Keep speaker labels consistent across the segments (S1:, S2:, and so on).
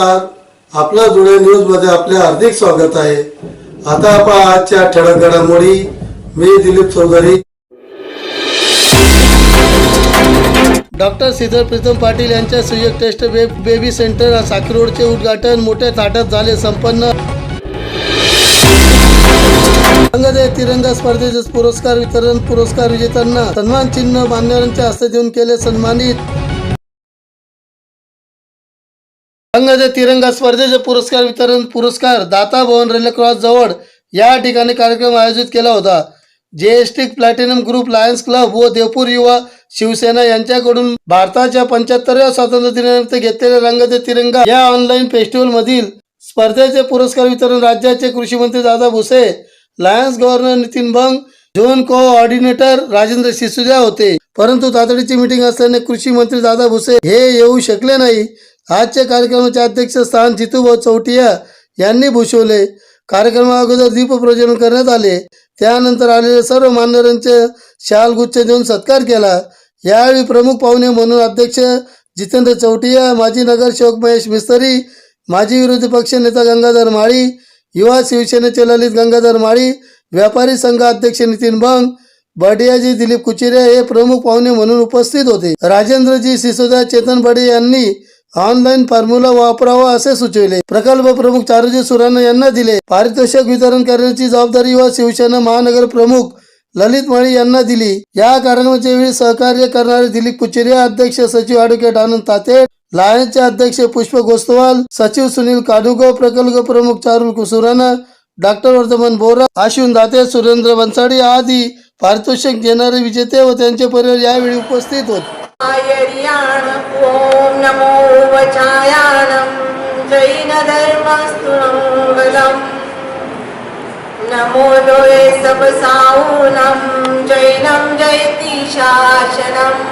S1: नमस्कार आपला जुळे न्यूजमध्ये आपले हार्दिक स्वागत आहे. आता आपण आजच्या ठळक घडामोडी मी दिलीप चौधरी. डॉक्टर श्रीधर प्रीतम पाटील यांच्या सुयोग टेस्ट बे बेबी सेंटर साखर रोडचे उद्घाटन. मोठ्या थाटात झाले संपन्न. रंगदे तिरंगा स्पर्धेचे पुरस्कार वितरण पुरस्कार विजेत्यांना सन्मान चिन्ह मान्यवरांच्या हस्ते देऊन केले सन्मानित. रंगदे तिरंगा स्पर्धेचे पुरस्कार वितरण पुरस्कार दाता भवन रेल्वे क्रॉस जवळ या ठिकाणी कार्यक्रम आयोजित केला होता. JST platinum group lions club व देवपूर युवा शिवसेना यांच्याकडून भारताच्या पंच्याहत्तरव्या स्वातंत्र्य दिनानिमित्त घेतलेल्या रंगदे तिरंगा या ऑनलाईन फेस्टिवल मधील स्पर्धेचे पुरस्कार वितरण राज्याचे कृषी मंत्री Dada Bhuse lions governor Nitin Bang zone coordinator Rajendra Sisodia होते. परंतु तातडीची मीटिंग असल्याने कृषी मंत्री दादा भुसे हे येऊ शकले नाही. आजच्या कार्यक्रमाचे अध्यक्षस्थान जितूभाऊ चौटिया यांनी भूषवले. कार्यक्रमा अगोदर दीपप्रज्वलन करण्यात आले. त्यानंतर आलेले सर्व मान्यवरांचे शालगुच्छ देऊन सत्कार केला. यावेळी प्रमुख पाहुणे म्हणून अध्यक्ष जितेंद्र चौटिया माजी नगरसेवक महेश मिस्तरी माजी विरोधी पक्ष नेता गंगाधर माळी युवा शिवसेनेचे ललित गंगाधर माळी व्यापारी संघ अध्यक्ष नितीन बंग बडियाजी दिलीप कुचिरे हे प्रमुख पाहुणे म्हणून उपस्थित होते. राजेंद्रजी सिसोदिया चेतन बडे यांनी ऑनलाईन फॉर्म्युला वापरावा असे सुचविले. प्रकल्प प्रमुख चारुजी सुराणा यांना दिले. पारितोषिक वितरण करण्याची जबाबदारी व शिवसेना महानगर प्रमुख ललित माळी यांना दिली. या कार्यक्रमाच्या वेळी सहकार्य करणारे दिलीप कुचिरिया अध्यक्ष सचिव ॲडव्होकेट आनंद ताते लायन्सचे अध्यक्ष पुष्प गोस्तवाल सचिव सुनील काडुगो प्रकल्प प्रमुख चारुल कुसुराना डॉक्टर वर्धमान बोरा आशिवून दाते सुरेंद्र बनसाडी आदी पारितोषिक घेणारे विजेते व त्यांचे परिवार यावेळी उपस्थित होते.
S2: नमो वचायानं जैनधर्मस्तु मङ्गलम् नमो लोये सब साऊनं जैनं जयति शासनम्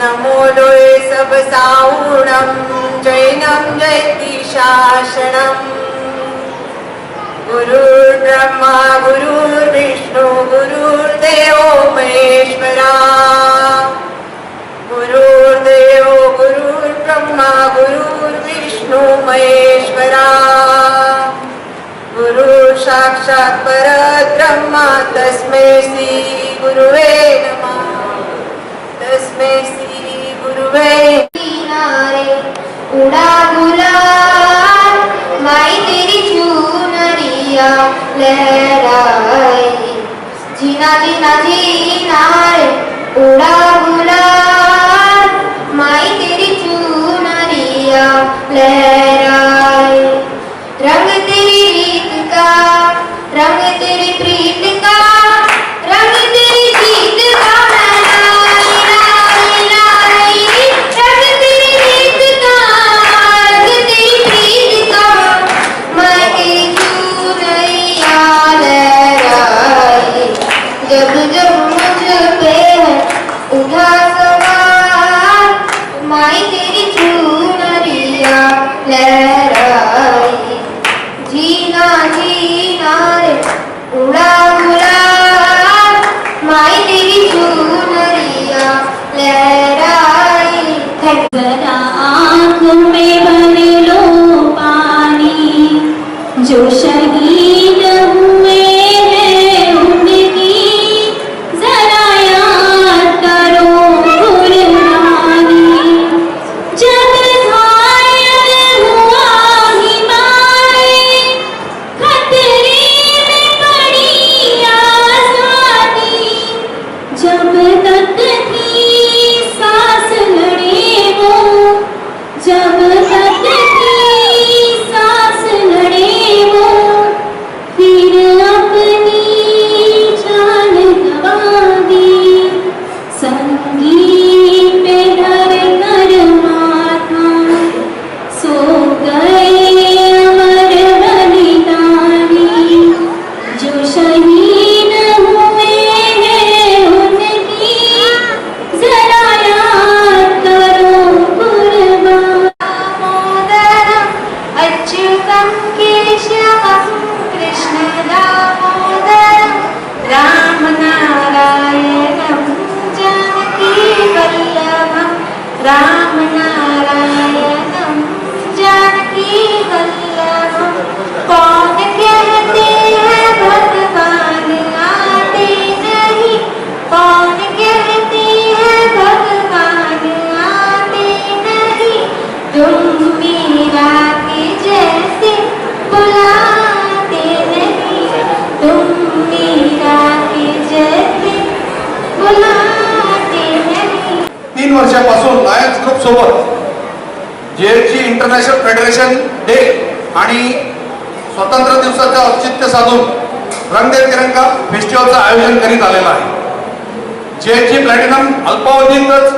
S2: नमो सब साऊणं जैनं जयति शासनम् गुरुर्ब्रह्मा गुरुर्विष्णु गुरुर्देवो महेश्वरा विष्णू महेश्वरा गुरु साक्षात परब्रह्मा तस्मै श्री गुरुवे नमः। तस्मै श्री गुरुवे
S3: किनारे उड़ा गुलाल माई तेरी चुनरिया लहराई जीना जीना जीना रे उड़ा 就像一。तीन वर्षापासून लायन्स ग्रुप
S4: सोबत जेएलची इंटरनॅशनल फेडरेशन डे आणि स्वतंत्र दिवसाचं औचित्य साधून रंगदे तिरंगा फेस्टिवलचं आयोजन करीत आलेलं आहे. जेएची प्लॅटिनम अल्पावधीतच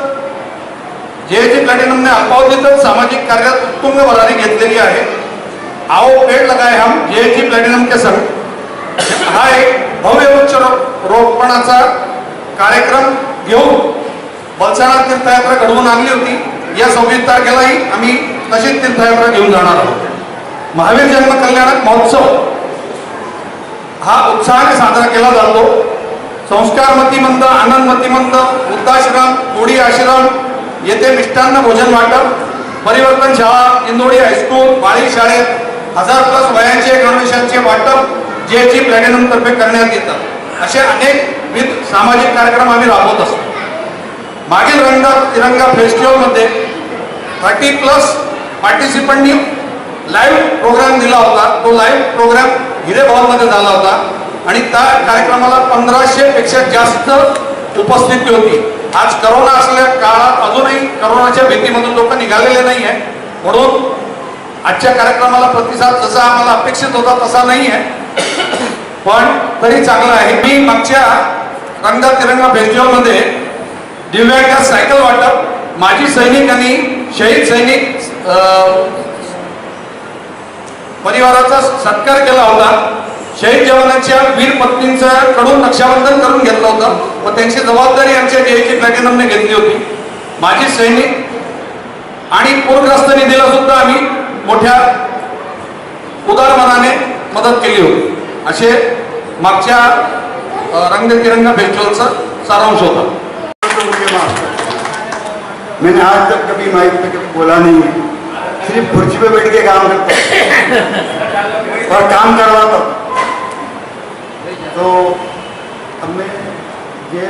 S4: जेएची प्लॅटिनमने अल्पावधीतच सामाजिक कार्यात उत्तुंग भरारी घेतलेली आहे. आओ पेड़ लगाए हम जेएची प्लॅटिनम के संग. हा एक भव्य वृक्ष रोपणाचा कार्यक्रम घेऊन बलसाणा तीर्थयात्रा घडवून आणली होती. या सव्वीस तारखेलाही आम्ही तशीच तीर्थयात्रा घेऊन जाणार आहोत. महावीर जन्म कल्याणक महोत्सव. हा उत्साहाने साजरा केला जातो. संस्कार मतिमंद आनंद मतिमंद वृद्धाश्रम कोडी आश्रम येथे मिष्टान्न भोजन वाटप परिवर्तन शाळा इंदोडी हायस्कूल बाळी शाळेत हजार प्लस वयांचे गणवेशांचे वाटप जे जी प्लॅटिनमतर्फे करण्यात येतं. असे अनेक विविध सामाजिक कार्यक्रम आम्ही राबवत असतो. मागील रंगा तिरंगा फेस्टिवलमध्ये थर्टी प्लस पार्टिसिपंटनी लाईव्ह प्रोग्राम दिला होता. तो लाईव्ह प्रोग्राम हिरे भवनमध्ये झाला होता. आणि त्या कार्यक्रमाला पंधराशे पेक्षा जास्त उपस्थिती होती. आज करोना असल्या काळात अजूनही करोनाच्या भीतीमधून लोक निघालेले नाही आहे म्हणून आजच्या कार्यक्रमाला प्रतिसाद जसा आम्हाला अपेक्षित होता तसा नाही आहे पण तरी चांगला आहे. मी मागच्या रंगा तिरंगा फेस्टिवलमध्ये दिव्यांग सायकल वाटप माजी सैनिक आणि शहीद सैनिक परिवाराचा सत्कार केला होता. शहीद जवानांच्या वीर पत्नींचा कडून रक्षाबंधन करून घेतलं होतं. व त्यांची जबाबदारी आमच्या जेएची प्लॅटिनमने घेतली होती. माजी सैनिक आणि पूरग्रस्त निधीला सुद्धा आम्ही मोठ्या उदार मनाने मदत केली होती. असे मागच्या अं, फेस्टिवलचा सारांश होता.
S5: मी मैंने आज तक कभी माइक पे कभी बोला नहीं। सिर्फ कुर्सी पे बैठ के काम करता और काम करवाता तो मैं जे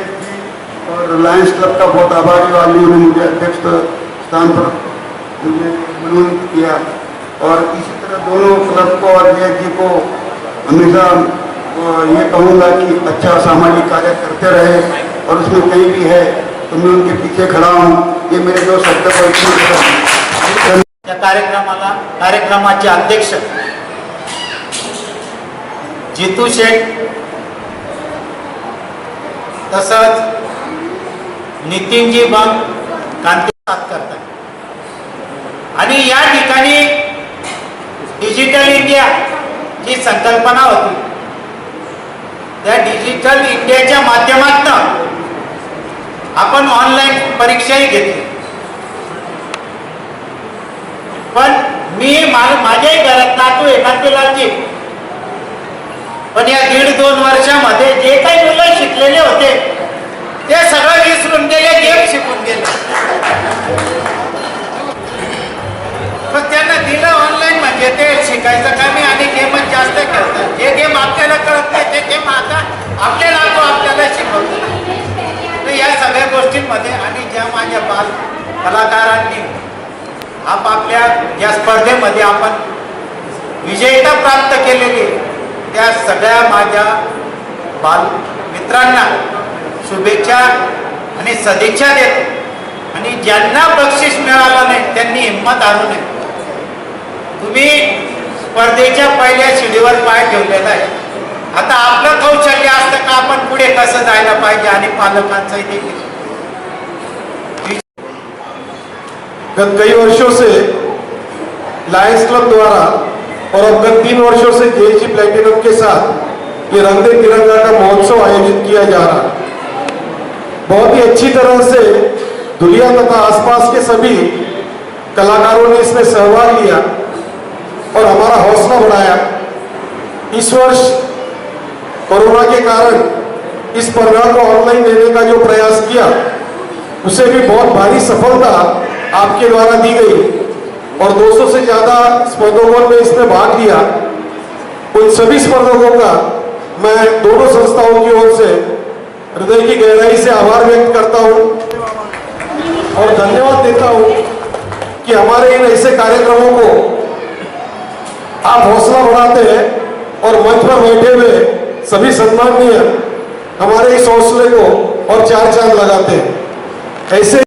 S5: और रिलायंस क्लब का बहुत आभारी वाली उन्होंने मुझे अध्यक्ष स्थान पर मुझे मनोनीत किया। और इसी तरह दोनों क्लब को और जे को हमेशा ये कहूँगा कि अच्छा सामाजिक कार्य करते रहे और उसमें कहीं भी है तो मैं उनके पीछे खड़ा हूँ। ये मेरे दो शब्द को इतने
S6: या कार्यक्रमाला, कार्यक्रमाचे अध्यक्ष जितू शेठ तसंच नितीनजी बंग क्रांती साथ करतात. आणि या ठिकाणी डिजिटल इंडिया जी संकल्पना होती त्या डिजिटल इंडियाच्या माध्यमातून आपण ऑनलाईन परीक्षाही घेतली. पण मी माझ्याही घरात नातू आहे नातूलालची पण या दीड दोन वर्ष शिकलेले होते. ते सगळं विसरून गेले गेम शिकून गेले. पण त्यांना दिलं ऑनलाईन म्हणजे ते शिकायचं कमी आणि गेमच जास्त खेळतात जे गेम आपल्याला कळत नाही ते गेम आता आपले तो आपल्याला शिकवतात. तर या सगळ्या गोष्टींमध्ये आणि ज्या माझ्या बाल कलाकारांनी आपापल्या या स्पर्धेमध्ये आपण विजयता प्राप्त केलेली त्या सगळ्या माझ्या बाल मित्रांना शुभेच्छा आणि सदिच्छा देतो. आणि ज्यांना बक्षीस मिळालं नाही त्यांनी हिंमत आणू नये. तुम्ही स्पर्धेच्या पहिल्या शिडीवर पाय ठेवलेला आहे. आता आपलं कौशल्य असतं का? आपण पुढे कसं जायला पाहिजे? आणि पालकांचंही देखील
S7: गत कई वर्षों से लायंस क्लब द्वारा और अब गत तीन वर्षों से जे ये रंग दे तिरंगा का महोत्सव आयोजित किया जा रहा। है बहुत ही अच्छी तरह से दुनिया तथा आसपास के सभी कलाकारों ने इसमें सहभाग लिया और हमारा हौसला बढ़ाया। इस वर्ष कोरोना के कारण इस स्पर्धा को ऑनलाइन देने का जो प्रयास किया, उसे भी बहुत भारी सफलता आपके द्वारा दी गई। और 200 से ज़्यादा स्पर्धकों ने इसमें भाग लिया। उन सभी स्पर्धकों का मैं दोनों संस्थाओं की ओर से हृदय की गहराई से आभार व्यक्त करता हूँ और धन्यवाद देता हूँ कि हमारे इन ऐसे कार्यक्रमों को आप हौसला बढ़ाते हैं और मंच पर बैठे हुए सभी सम्माननीय हमारे इस हौसले को और चार चाँद लगाते हैं। ऐसे